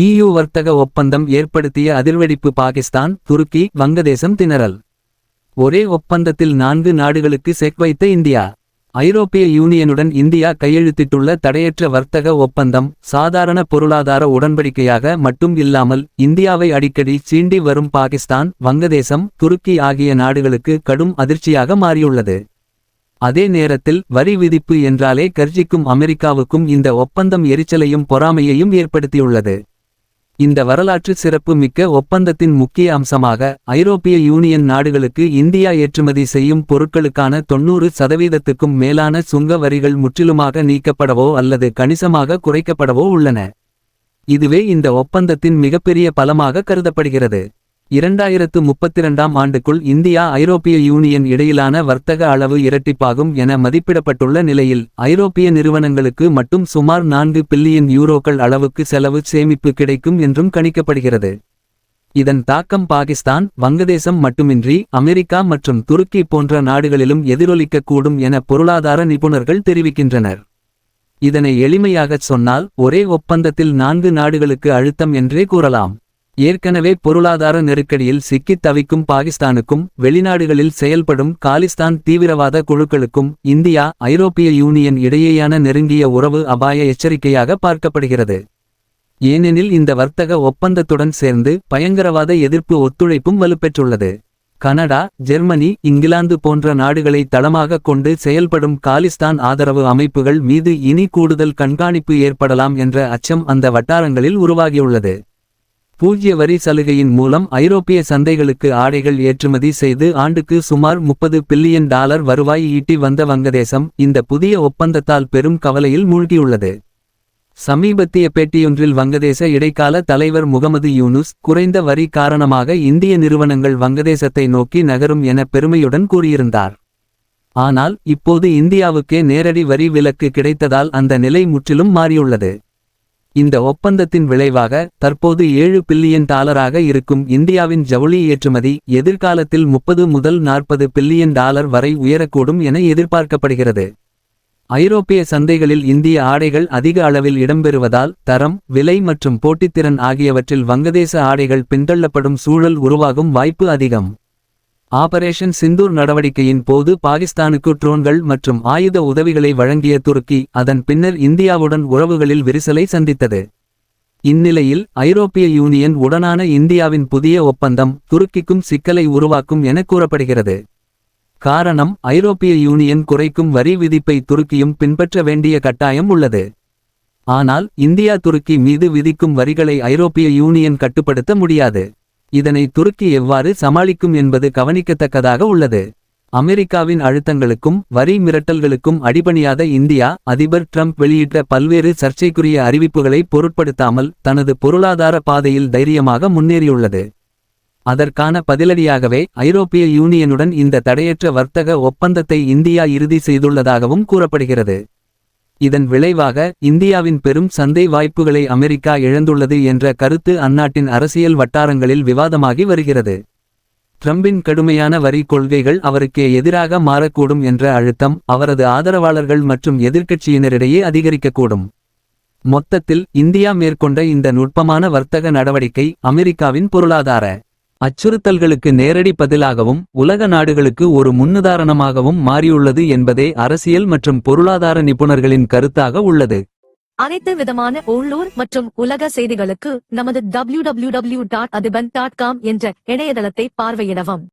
இயு வர்த்தக ஒப்பந்தம் ஏற்படுத்திய அதிர்வெடிப்பு பாகிஸ்தான் துருக்கி வங்கதேசம் திணறல். ஒரே ஒப்பந்தத்தில் நான்கு நாடுகளுக்கு செக் வைத்த இந்தியா. ஐரோப்பிய யூனியனுடன் இந்தியா கையெழுத்திட்டுள்ள தடையற்ற வர்த்தக ஒப்பந்தம் சாதாரண பொருளாதார உடன்படிக்கையாக மட்டும் இல்லாமல் இந்தியாவை அடிக்கடி சீண்டி வரும் பாகிஸ்தான் வங்கதேசம் துருக்கி ஆகிய நாடுகளுக்கு கடும் அதிர்ச்சியாக மாறியுள்ளது. அதே நேரத்தில் வரி விதிப்பு என்றாலே கர்ஜிக்கும் அமெரிக்காவுக்கும் இந்த ஒப்பந்தம் எரிச்சலையும் பொறாமையையும் ஏற்படுத்தியுள்ளது. இந்த வரலாற்று சிறப்பு மிக்க ஒப்பந்தத்தின் முக்கிய அம்சமாக ஐரோப்பிய யூனியன் நாடுகளுக்கு இந்தியா ஏற்றுமதி செய்யும் பொருட்களுக்கான தொன்னூறு சதவீதத்துக்கும் மேலான சுங்க வரிகள் முற்றிலுமாக நீக்கப்படவோ அல்லது கணிசமாக குறைக்கப்படவோ உள்ளன. இதுவே இந்த ஒப்பந்தத்தின் மிகப்பெரிய பலமாக கருதப்படுகிறது. இரண்டாயிரத்து முப்பத்திரண்டாம் ஆண்டுக்குள் இந்தியா ஐரோப்பிய யூனியன் இடையிலான வர்த்தக அளவு இரட்டிப்பாகும் என மதிப்பிடப்பட்டுள்ள நிலையில் ஐரோப்பிய நிறுவனங்களுக்கு மட்டும் சுமார் நான்கு பில்லியன் யூரோக்கள் அளவுக்கு செலவு சேமிப்பு கிடைக்கும் என்றும் கணிக்கப்படுகிறது. இதன் தாக்கம் பாகிஸ்தான் வங்கதேசம் மட்டுமின்றி அமெரிக்கா மற்றும் துருக்கி போன்ற நாடுகளிலும் எதிரொலிக்கக்கூடும் என பொருளாதார நிபுணர்கள் தெரிவிக்கின்றனர். இதனை எளிமையாகச் சொன்னால் ஒரே ஒப்பந்தத்தில் நான்கு நாடுகளுக்கு அழுத்தம் என்றே கூறலாம். ஏற்கனவே பொருளாதார நெருக்கடியில் சிக்கித் தவிக்கும் பாகிஸ்தானுக்கும் வெளிநாடுகளில் செயல்படும் காலிஸ்தான் தீவிரவாத குழுக்களுக்கும் இந்தியா ஐரோப்பிய யூனியன் இடையேயான நெருங்கிய உறவு அபாய எச்சரிக்கையாக பார்க்கப்படுகிறது. ஏனெனில் இந்த வர்த்தக ஒப்பந்தத்துடன் சேர்ந்து பயங்கரவாத எதிர்ப்பு ஒத்துழைப்பும் வலுப்பெற்றுள்ளது. கனடா ஜெர்மனி இங்கிலாந்து போன்ற நாடுகளை தளமாக கொண்டு செயல்படும் காலிஸ்தான் ஆதரவு அமைப்புகள் மீது இனி கூடுதல் கண்காணிப்பு ஏற்படலாம் என்ற அச்சம் அந்த வட்டாரங்களில் உருவாகியுள்ளது. பூஜ்ய வரி சலுகையின் மூலம் ஐரோப்பிய சந்தைகளுக்கு ஆடைகள் ஏற்றுமதி செய்து ஆண்டுக்கு சுமார் முப்பது பில்லியன் டாலர் வருவாய் ஈட்டி வந்த வங்கதேசம் இந்த புதிய ஒப்பந்தத்தால் பெரும் கவலையில் மூழ்கியுள்ளது. சமீபத்திய பேட்டியொன்றில் வங்கதேச இடைக்கால தலைவர் முகமது யூனுஸ் குறைந்த வரி காரணமாக இந்திய நிறுவனங்கள் வங்கதேசத்தை நோக்கி நகரும் என பெருமையுடன் கூறியிருந்தார். ஆனால் இப்போது இந்தியாவுக்கே நேரடி வரி விலக்கு கிடைத்ததால் அந்த நிலை முற்றிலும் மாறியுள்ளது. இந்த ஒப்பந்தத்தின் விளைவாக தற்போது ஏழு பில்லியன் டாலராக இருக்கும் இந்தியாவின் ஜவுளி ஏற்றுமதி எதிர்காலத்தில் முப்பது முதல் நாற்பது பில்லியன் டாலர் வரை உயரக்கூடும் என எதிர்பார்க்கப்படுகிறது. ஐரோப்பிய சந்தைகளில் இந்திய ஆடைகள் அதிக அளவில் இடம்பெறுவதால் தரம் விலை மற்றும் போட்டித்திறன் ஆகியவற்றில் வங்கதேச ஆடைகள் பின்தள்ளப்படும் சூழல் உருவாகும் வாய்ப்பு அதிகம். ஆபரேஷன் சிந்தூர் நடவடிக்கையின் போது பாகிஸ்தானுக்கு ட்ரோன்கள் மற்றும் ஆயுத உதவிகளை வழங்கிய துருக்கி அதன் பின்னர் இந்தியாவுடன் உறவுகளில் விரிசலை சந்தித்தது. இந்நிலையில் ஐரோப்பிய யூனியன் உடனான இந்தியாவின் புதிய ஒப்பந்தம் துருக்கிக்கும் சிக்கலை உருவாக்கும் என கூறப்படுகிறது. காரணம் ஐரோப்பிய யூனியன் குறைக்கும் வரி விதிப்பை துருக்கியும் பின்பற்ற வேண்டிய கட்டாயம் உள்ளது. ஆனால் இந்தியா துருக்கி மீது விதிக்கும் வரிகளை ஐரோப்பிய யூனியன் கட்டுப்படுத்த முடியாது. இதனை துருக்கி எவ்வாறு சமாளிக்கும் என்பது கவனிக்கத்தக்கதாக உள்ளது. அமெரிக்காவின் அழுத்தங்களுக்கும் வரி மிரட்டல்களுக்கும் அடிபணியாத இந்தியா அதிபர் ட்ரம்ப் வெளியிட்ட பல்வேறு சர்ச்சைக்குரிய அறிவிப்புகளை பொருட்படுத்தாமல் தனது பொருளாதார பாதையில் தைரியமாக முன்னேறியுள்ளது. அதற்கான பதிலடியாகவே ஐரோப்பிய யூனியனுடன் இந்த தடையற்ற வர்த்தக ஒப்பந்தத்தை இந்தியா இறுதி செய்துள்ளதாகவும் கூறப்படுகிறது. இதன் விளைவாக இந்தியாவின் பெரும் சந்தை வாய்ப்புகளை அமெரிக்கா இழந்துள்ளது என்ற கருத்து அந்நாட்டின் அரசியல் வட்டாரங்களில் விவாதமாகி வருகிறது. ட்ரம்பின் கடுமையான வரி கொள்கைகள் அவருக்கே எதிராக மாறக்கூடும் என்ற அழுத்தம் அவரது ஆதரவாளர்கள் மற்றும் எதிர்க்கட்சியினரிடையே அதிகரிக்கக்கூடும். மொத்தத்தில் இந்தியா மேற்கொண்ட இந்த நுட்பமான வர்த்தக நடவடிக்கை அமெரிக்காவின் பொருளாதார அச்சுறுத்தல்களுக்கு நேரடி பதிலாகவும் உலக நாடுகளுக்கு ஒரு முன்னுதாரணமாகவும் மாறியுள்ளது என்பதே அரசியல் மற்றும் பொருளாதார நிபுணர்களின் கருத்தாக உள்ளது. அனைத்து விதமான உள்ளூர் மற்றும் உலக செய்திகளுக்கு நமது W W W dot Athiban dot com என்ற இணையதளத்தை பார்வையிடவும்.